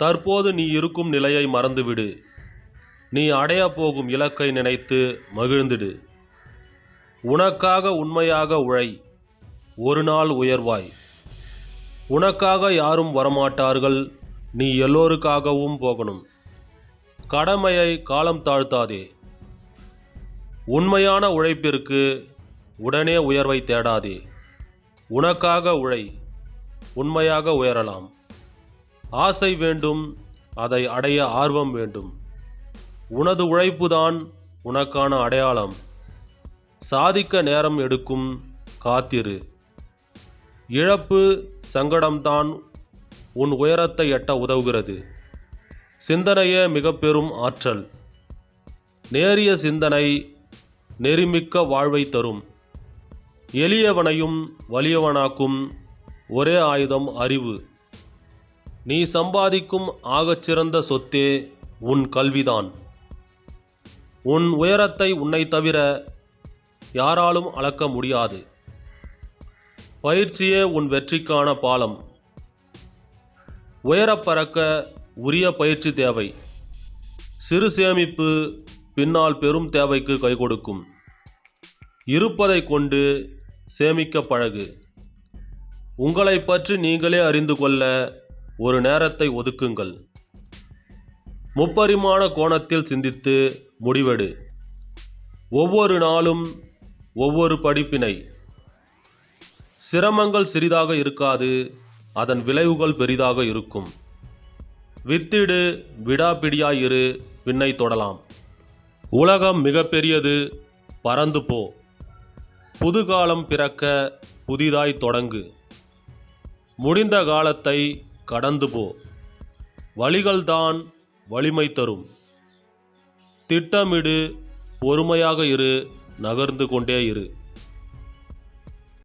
தற்போது நீ இருக்கும் நிலையை மறந்துவிடு. நீ அடையப் போகும் இலக்கை நினைத்து மகிழ்ந்திடு. உனக்காக உண்மையாக உழை. ஒரு நாள் உயர்வாய். உனக்காக யாரும் வரமாட்டார்கள். நீ எல்லோருக்காகவும் போகணும். கடமையை காலம் தாழ்த்தாதே. உண்மையான உழைப்பிற்கு உடனே உயர்வை தேடாதே. உனக்காக உழை. உண்மையாக உயரலாம். ஆசை வேண்டும் அதை அடைய ஆர்வம் வேண்டும். உனது உழைப்புதான் உனக்கான அடையாளம். சாதிக்க நேரம் எடுக்கும் காத்திரு. இழப்பு சங்கடம்தான் உன் உயரத்தை எட்ட உதவுகிறது. சிந்தனையே மிக பெரும் ஆற்றல். நேரிய சிந்தனை நெறிமிக்க வாழ்வை தரும். எளியவனையும் வலியவனாக்கும் ஒரே ஆயுதம் அறிவு. நீ சம்பாதிக்கும் ஆகச்சிறந்த சொத்தே உன் கல்விதான். உன் உயரத்தை உன்னை தவிர யாராலும் அளக்க முடியாது. பயிற்சியே உன் வெற்றிக்கான பாலம். உயரப் பறக்க உரிய பயிற்சி தேவை. சிறு சேமிப்பு பின்னால் பெரும் தேவைக்கு கை கொடுக்கும். இருப்பதை கொண்டு சேமிக்க பழகு. உங்களை பற்றி நீங்களே அறிந்து கொள்ள ஒரு நேரத்தை ஒதுக்குங்கள். முப்பரிமாண கோணத்தில் சிந்தித்து முடிவெடு. ஒவ்வொரு நாளும் ஒவ்வொரு படிப்பினை. சிரமங்கள் சிறிதாக இருக்காது அதன் விளைவுகள் பெரிதாக இருக்கும். வித்திடு விடாப்பிடியாயிரு விண்ணை தொடலாம். உலகம் மிகப்பெரியது பறந்து போ. புதுகாலம் பிறக்க புதிதாய் தொடங்கு. முடிந்த காலத்தை கடந்து போ. வழிகள்தான் வலிமை தரும். திட்டமிடு பொறுமையாக இரு நகர்ந்து கொண்டே இரு.